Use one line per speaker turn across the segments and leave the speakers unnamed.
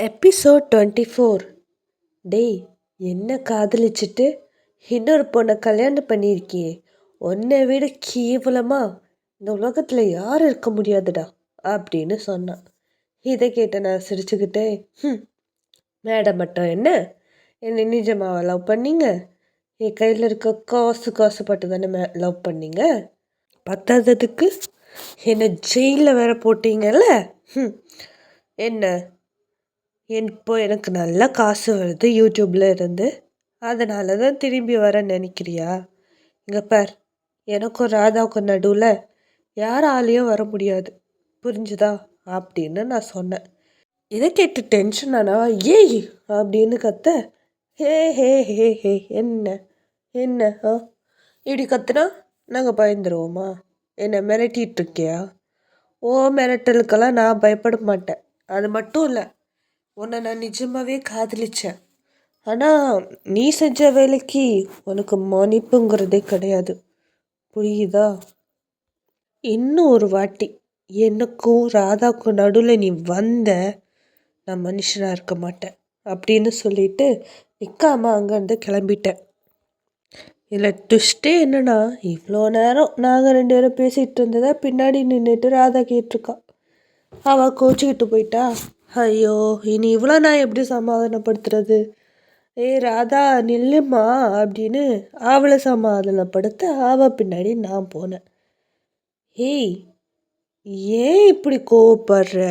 Episode twenty four டேய் என்ன காதலிச்சிட்டு இன்னொரு பொண்ணை கல்யாணம் பண்ணியிருக்கியே? உன்னை விட கேவலமா? இந்த உலகத்தில் யார் இருக்க முடியாதுடா? அப்படின்னு சொன்னான். இதை கேட்ட நான் சிரிச்சுக்கிட்டே ம் மேடம் மட்டும் என்ன? என்னை நிஜமாக லவ் பண்ணீங்க? என் கையில் இருக்க காசு காசுப்பட்டு தானே மே லவ் பண்ணீங்க? பத்தாததுக்கு என்னை ஜெயிலில் வேற போட்டீங்கல்ல? ம் என்ன? இப்போ எனக்கு நல்ல காசு வருது யூடியூப்பில் இருந்து. அதனால தான் திரும்பி வர நினைக்கிறியா? இங்கே பார் எனக்கும் ராதாவுக்கும் நடுவில் யாராலையும் வர முடியாது. புரிஞ்சுதா? அப்படின்னு நான் சொன்னேன். இதை கேட்டு டென்ஷன் ஆனவா? ஏய் அப்படின்னு கத்த. ஹே ஹே ஹே ஹே என்ன? என்ன ஆ? இப்படி கத்துனா நாங்கள் பயந்துருவோமா? என்னை மிரட்டிகிட்ருக்கியா ஓ மிரட்டலுக்கெல்லாம் நான் பயப்பட மாட்டேன். அது மட்டும் இல்லை உன்னை நான் நிஜமாகவே காதலிச்சேன். ஆனால் நீ செஞ்ச வேலைக்கு உனக்கு மன்னிப்புங்கிறதே கிடையாது. புரியுதா? இன்னும் ஒரு வாட்டி எனக்கும் ராதாக்கும் நடுவில் நீ வந்த நான் மனுஷனாக இருக்க மாட்டேன் அப்படின்னு சொல்லிட்டு நிற்காம அங்கேருந்து கிளம்பிட்டேன். இதில் ட்விஸ்ட்டே என்னன்னா இவ்வளோ நேரம் நாங்கள் ரெண்டு பேரும் பேசிகிட்டு இருந்ததை பின்னாடி நின்றுட்டு ராதா கேட்டிருக்கா. அவள் கோச்சிக்கிட்டு போயிட்டா? ஐயோ இனி இவ்வளோ நான் எப்படி சமாதானப்படுத்துறது? ஏய் ராதா நில்லுமா அப்படின்னு அவளை சமாதானப்படுத்த அவள் பின்னாடி நான் போனேன். ஏய் ஏன் இப்படி கோவப்படுற?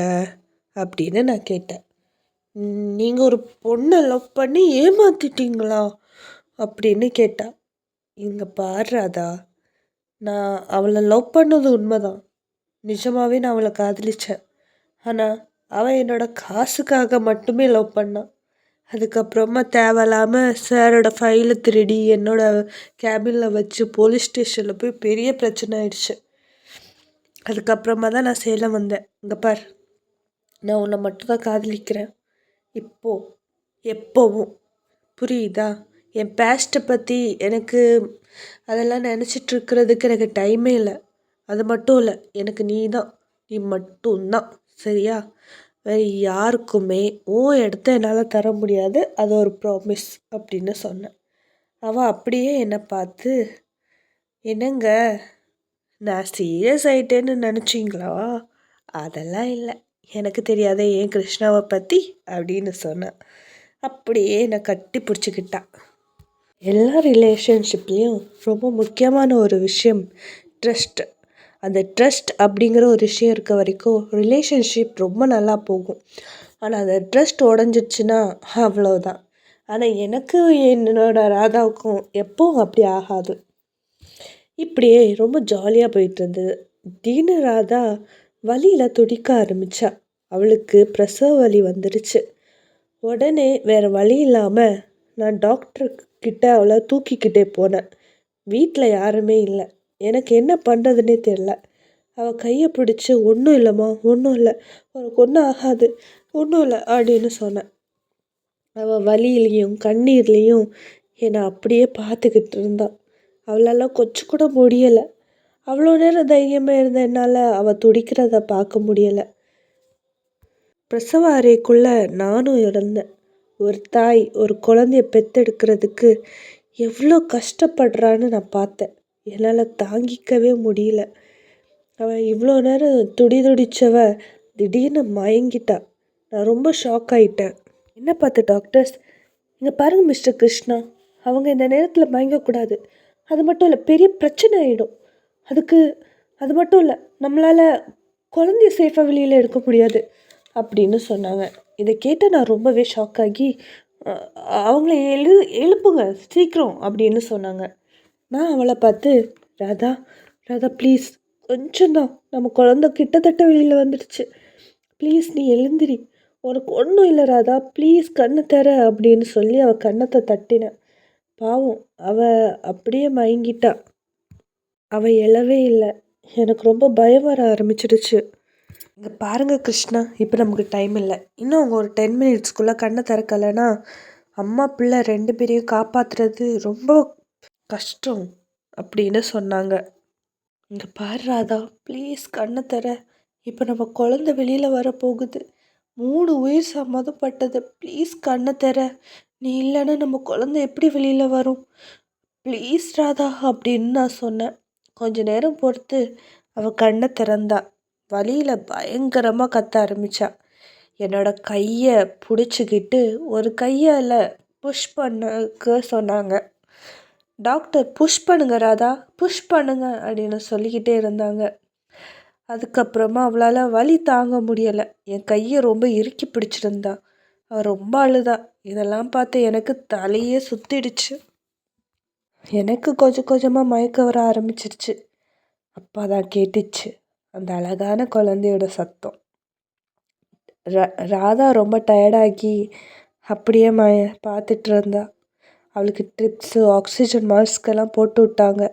அப்படின்னு நான் கேட்டேன். நீங்கள் ஒரு பொண்ணை லவ் பண்ணி ஏமாத்திட்டீங்களா? அப்படின்னு கேட்டா இங்கே பாடுறாதா நான் அவளை லவ் பண்ணது உண்மைதான். நிஜமாகவே நான் அவளை காதலிச்சேன். ஆனால் அவன் என்னோட காசுக்காக மட்டுமே லவ் பண்ணான். அதுக்கப்புறமா தேவையில்லாமல் சாரோட ஃபைலை திருடி என்னோட கேபினில் வச்சு போலீஸ் ஸ்டேஷனில் போய் பெரிய பிரச்சனை ஆயிடுச்சு. அதுக்கப்புறமா தான் நான் சேலம் வந்தேன். இங்கே பார் நான் உன்னை மட்டும் தான் காதலிக்கிறேன். இப்போ எப்போவும். புரியுதா? என் பேஸ்ட்டை பற்றி எனக்கு அதெல்லாம் நினச்சிட்டு இருக்கிறதுக்கு எனக்கு டைமே இல்லை. அது மட்டும் இல்லை எனக்கு நீ தான் நீ மட்டும்தான். சரியா? வேறு யாருக்குமே உன் இடத்த என்னால் தர முடியாது அது ஒரு ப்ராமிஸ் அப்படின்னு சொன்னேன். அவள் அப்படியே என்னை பார்த்து என்னங்க நான் சீரியஸ் ஆயிட்டேன்னு நினச்சிங்களா? அதெல்லாம் இல்லை. எனக்கு தெரியாத ஏன் கிருஷ்ணாவை பற்றி அப்படின்னு சொன்னேன். அப்படியே என்னை கட்டி பிடிச்சிக்கிட்டான் எல்லா ரிலேஷன்ஷிப்லேயும் ரொம்ப முக்கியமான ஒரு விஷயம் ட்ரஸ்ட்டு அந்த ட்ரஸ்ட் அப்படிங்கிற ஒரு விஷயம் இருக்க வரைக்கும் ரிலேஷன்ஷிப் ரொம்ப நல்லா போகும். ஆனால் அந்த ட்ரஸ்ட் உடஞ்சிடுச்சின்னா அவ்வளோதான் ஆனால் எனக்கு என்னோட ராதாவுக்கும் எப்பவும் அப்படி ஆகாது. இப்படியே ரொம்ப ஜாலியாக போயிட்டு இருந்தது. திடீர்னு ராதா வலியில் துடிக்க ஆரம்பித்தா அவளுக்கு பிரசவ வலி வந்துடுச்சு உடனே வேறு வழி இல்லாமல் நான் டாக்டர் கிட்ட அவளை தூக்கிக்கிட்டே போனேன். வீட்டில் யாருமே இல்லை. எனக்கு என்ன பண்ணுறதுனே தெரில அவள் கையை பிடிச்சி ஒன்றும் இல்லைம்மா ஒன்றும் இல்லை. உனக்கு ஒன்றும் ஆகாது ஒன்றும் இல்லை அப்படின்னு சொன்னேன். அவள் வலியிலையும் கண்ணீர்லேயும் என்னை அப்படியே பார்த்துக்கிட்டு இருந்தாள் அவளால் கொஞ்சம் கூட முடியலை. அவ்வளோ நேரம் தைரியமாக இருந்த என்னால் அவள் துடிக்கிறத பார்க்க முடியலை. பிரசவ அறைக்குள்ளே நானும் இருந்தேன் ஒரு தாய் ஒரு குழந்தைய பெத்தெடுக்கிறதுக்கு எவ்வளோ கஷ்டப்படுறான்னு நான் பார்த்தேன். என்னால் தாங்கிக்கவே முடியல. அவள் இவ்வளோ நேரம் துடி துடிச்சவ திடீர்னு மயங்கிட்டா. நான் ரொம்ப ஷாக் ஆகிட்டேன் என்ன பார்த்து டாக்டர்ஸ் இங்கே பாருங்கள் மிஸ்டர் கிருஷ்ணா. அவங்க இந்த நேரத்தில் மயங்கக்கூடாது அது மட்டும் இல்லை பெரிய பிரச்சனை ஆகிடும் அதுக்கு அது மட்டும் இல்லை நம்மளால் குழந்தைய சேஃபாக வெளியில் எடுக்க முடியாது அப்படின்னு சொன்னாங்க. இதை கேட்டு நான் ரொம்பவே ஷாக் ஆகி அவங்கள எழு எழுப்புங்க சீக்கிரம் அப்படின்னு சொன்னாங்க. நான் அவளை பார்த்து ராதா ராதா ப்ளீஸ் கொஞ்சம்தான் நம்ம குழந்த கிட்டத்தட்ட வெளியில் வந்துடுச்சு. ப்ளீஸ் நீ எழுந்திரி. உனக்கு ஒன்றும் இல்லை ராதா. ப்ளீஸ் கண்ணை தர அப்படின்னு சொல்லி அவள் கண்ணத்தை தட்டினேன் பாவம் அவள் அப்படியே மயங்கிட்டா. அவள் எழவே இல்லை. எனக்கு ரொம்ப பயம் வர ஆரம்பிச்சிடுச்சு. இங்கே பாருங்கள் கிருஷ்ணா. இப்போ நமக்கு டைம் இல்லை. இன்னும் அவங்க ஒரு டென் மினிட்ஸ்க்குள்ளே கண்ணை திறக்கலைன்னா அம்மா பிள்ளை ரெண்டு பேரையும் காப்பாற்றுறது ரொம்ப கஷ்டம் அப்படின்னு சொன்னாங்க. இங்கே பாரு ராதா ப்ளீஸ் கண்ணை தர இப்போ நம்ம குழந்த வெளியில் வர போகுது. மூணு உயிர் சம்மதப்பட்டது ப்ளீஸ் கண்ணை தர நீ இல்லைன்னா நம்ம குழந்தை எப்படி வெளியில் வரும்? ப்ளீஸ் ராதா அப்படின்னு நான் சொன்னேன். கொஞ்ச நேரம் பொறுத்து அவள் கண்ணை திறந்தா. வழியில் பயங்கரமாக கத்த ஆரம்பித்தா என்னோட கையை பிடிச்சிக்கிட்டு ஒரு கையால் புஷ் பண்ணக்க சொன்னாங்க. டாக்டர் புஷ் பண்ணுங்க ராதா. புஷ் பண்ணுங்க அப்படின்னு சொல்லிக்கிட்டே இருந்தாங்க. அதுக்கப்புறமா அவளால் வலி தாங்க முடியலை. என் கையை ரொம்ப இறுக்கி பிடிச்சிருந்தா. அவள் ரொம்ப அழுதா. இதெல்லாம் பார்த்து எனக்கு தலையே சுத்திடுச்சு. எனக்கு கொஞ்சம் கொஞ்சமாக மயக்க வர ஆரம்பிச்சிருச்சு. அப்பா தான் கேட்டுச்சு. அந்த அழகான குழந்தையோட சத்தம். ராதா ரொம்ப டயர்டாகி அப்படியே மய பார்த்துட்டு இருந்தா. அவளுக்கு ட்ரிப்ஸு ஆக்சிஜன் மாஸ்க்கெல்லாம் போட்டு விட்டாங்க.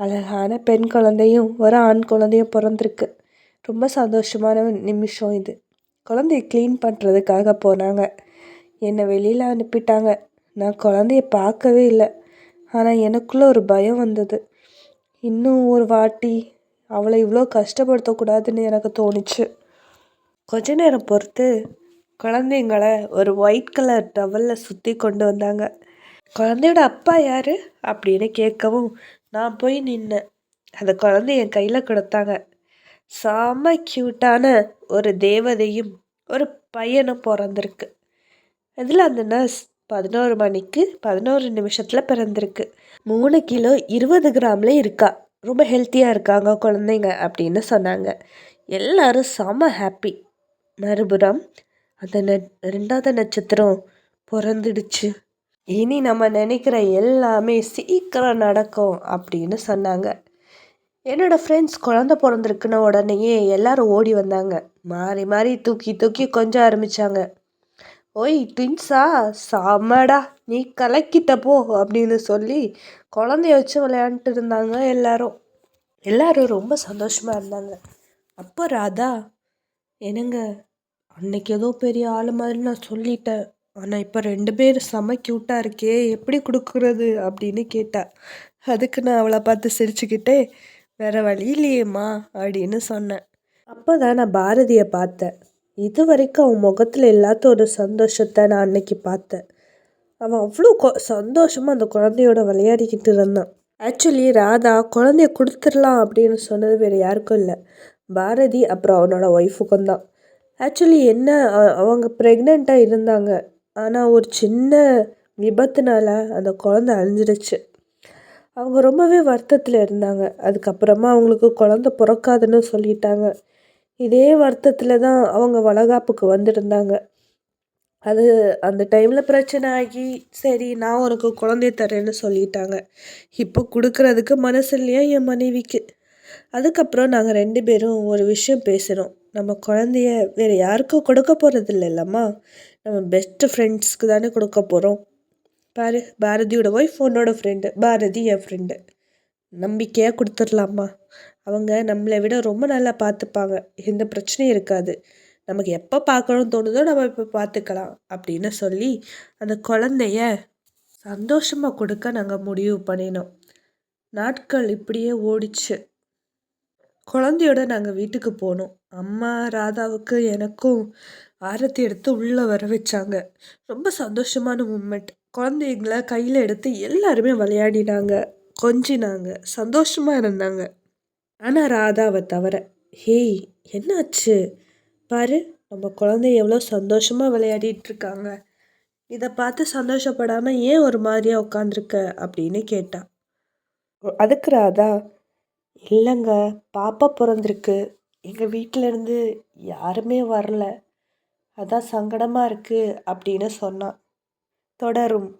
அழகான பெண் குழந்தையும் ஒரு ஆண் குழந்தையும் பிறந்திருக்கு. ரொம்ப சந்தோஷமான நிமிஷம் இது. குழந்தைய க்ளீன் பண்ணுறதுக்காக போனாங்க. என்னை வெளியில் அனுப்பிட்டாங்க. நான் குழந்தைய பார்க்கவே இல்லை. ஆனால் எனக்குள்ளே ஒரு பயம் வந்தது. இன்னும் ஒரு வாட்டி அவளை இவ்வளோ கஷ்டப்படுத்தக்கூடாதுன்னு எனக்கு தோணுச்சு. கொஞ்ச நேரம் பொறுத்து குழந்தைங்கள ஒரு ஒயிட் கலர் டவலில் சுற்றி கொண்டு வந்தாங்க. குழந்தையோட அப்பா யார் அப்படின்னு கேட்கவும் நான் போய் நின்னேன். அந்த குழந்தை என் கையில் கொடுத்தாங்க. செம க்யூட்டான ஒரு தேவதையும் ஒரு பையனும் பிறந்திருக்கு. இதில் அந்த நர்ஸ் பதினோரு மணிக்கு பதினோரு நிமிஷத்தில் பிறந்திருக்கு. மூணு கிலோ இருபது கிராமில் இருக்கா. ரொம்ப ஹெல்த்தியாக இருக்காங்க குழந்தைங்க அப்படின்னு சொன்னாங்க. எல்லாரும் செம ஹாப்பி மறுபுறம் அந்த ந ரெண்டாவது நட்சத்திரம் பிறந்துடுச்சு. இனி நம்ம நினைக்கிற எல்லாமே சீக்கிரம் நடக்கும் அப்படின்னு சொன்னாங்க. என்னோடய ஃப்ரெண்ட்ஸ் குழந்த பிறந்திருக்குன உடனேயே எல்லாரும் ஓடி வந்தாங்க. மாறி மாறி தூக்கி தூக்கி கொஞ்சம் ஆரம்பித்தாங்க ஓய் ட்வின்ஸா சாமடா நீ கலக்கிட்ட போ அப்படின்னு சொல்லி குழந்தைய வச்சு விளையாண்டுட்டு இருந்தாங்க எல்லாரும். எல்லாரும் ரொம்ப சந்தோஷமாக இருந்தாங்க. அப்போ ராதா என்னங்க? அன்னைக்கு ஏதோ பெரிய ஆள் மாதிரி நான் சொல்லிட்டேன். ஆனால் இப்போ ரெண்டு பேர் செம க்யூட்டாக இருக்கே எப்படி கொடுக்குறது அப்படின்னு கேட்டா அதுக்கு நான் அவளை பார்த்து சிரிச்சுக்கிட்டே வேறு வழி இல்லையேம்மா அப்படின்னு சொன்னேன். அப்போ தான் நான் பாரதியை பார்த்தேன். இது வரைக்கும் அவன் முகத்தில் இல்லாத ஒரு சந்தோஷத்தை நான் அன்னைக்கு பார்த்தேன். அவன் அவ்வளோ கொ சந்தோஷமாக அந்த குழந்தையோட விளையாடிக்கிட்டு இருந்தான். ஆக்சுவலி ராதா குழந்தைய கொடுத்துடலாம் அப்படின்னு சொன்னது வேறு யாருக்கும் இல்லை. பாரதி அப்புறம் அவனோட ஒய்ஃபுக்கும் தான். ஆக்சுவலி என்ன அவங்க ப்ரெக்னெண்ட்டாக இருந்தாங்க. ஆனால் ஒரு சின்ன விபத்துனால அந்த குழந்த அழிஞ்சிடுச்சு. அவங்க ரொம்பவே வருத்தத்தில் இருந்தாங்க. அதுக்கப்புறமா அவங்களுக்கு குழந்த பிறக்காதுன்னு சொல்லிட்டாங்க. இதே வருத்தத்தில் தான் அவங்க வளகாப்புக்கு வந்திருந்தாங்க. அது அந்த டைமில் பிரச்சனை ஆகி சரி நான் உனக்கு குழந்தைய தரேன்னு சொல்லிட்டாங்க. இப்போ கொடுக்கறதுக்கு மனசு இல்லையா என் மனைவிக்கு? அதுக்கப்புறம் நாங்கள் ரெண்டு பேரும் ஒரு விஷயம் பேசுகிறோம் நம்ம குழந்தைய வேறு யாருக்கும் கொடுக்க போகிறது இல்லைல்லம்மா நம்ம பெஸ்ட்டு ஃப்ரெண்ட்ஸ்க்கு தானே கொடுக்க போகிறோம் பாரு பாரதியோட ஒய்ஃப் உன்னோட ஃப்ரெண்டு பாரதி என் ஃப்ரெண்டு நம்பிக்கையாக கொடுத்துடலாம்மா. அவங்க நம்மளை விட ரொம்ப நல்லா பார்த்துப்பாங்க. எந்த பிரச்சனையும் இருக்காது. நமக்கு எப்போ பார்க்கணும்னு தோணுதோ நம்ம இப்போ பார்த்துக்கலாம் அப்படின்னு சொல்லி அந்த குழந்தைய சந்தோஷமாக கொடுக்க நாங்கள் முடிவு பண்ணினோம். நாட்கள் இப்படியே ஓடிச்சு. குழந்தையோட நாங்கள் வீட்டுக்கு போனோம். அம்மா ராதாவுக்கு எனக்கும் ஆரத்தி எடுத்து உள்ளே வர வச்சாங்க. ரொம்ப சந்தோஷமான மூமெண்ட் குழந்தைங்கள கையில் எடுத்து எல்லாருமே விளையாடினாங்க கொஞ்சினாங்க சந்தோஷமாக இருந்தாங்க. ஆனால் ராதாவை தவிர ஹேய் என்னாச்சு? பாரு நம்ம குழந்தை எவ்வளோ சந்தோஷமாக விளையாடிட்டு இருக்காங்க. இதை பார்த்து சந்தோஷப்படாமல் ஏன் ஒரு மாதிரியாக உட்காந்துருக்க அப்படின்னு கேட்டா. அதுக்கு ராதா இல்லைங்க பாப்பா பிறந்திருக்கு. எங்கள் வீட்டிலேருந்து யாருமே வரல. அதான் சங்கடமாக இருக்குது அப்படின்னு சொன்னான். தொடரும்.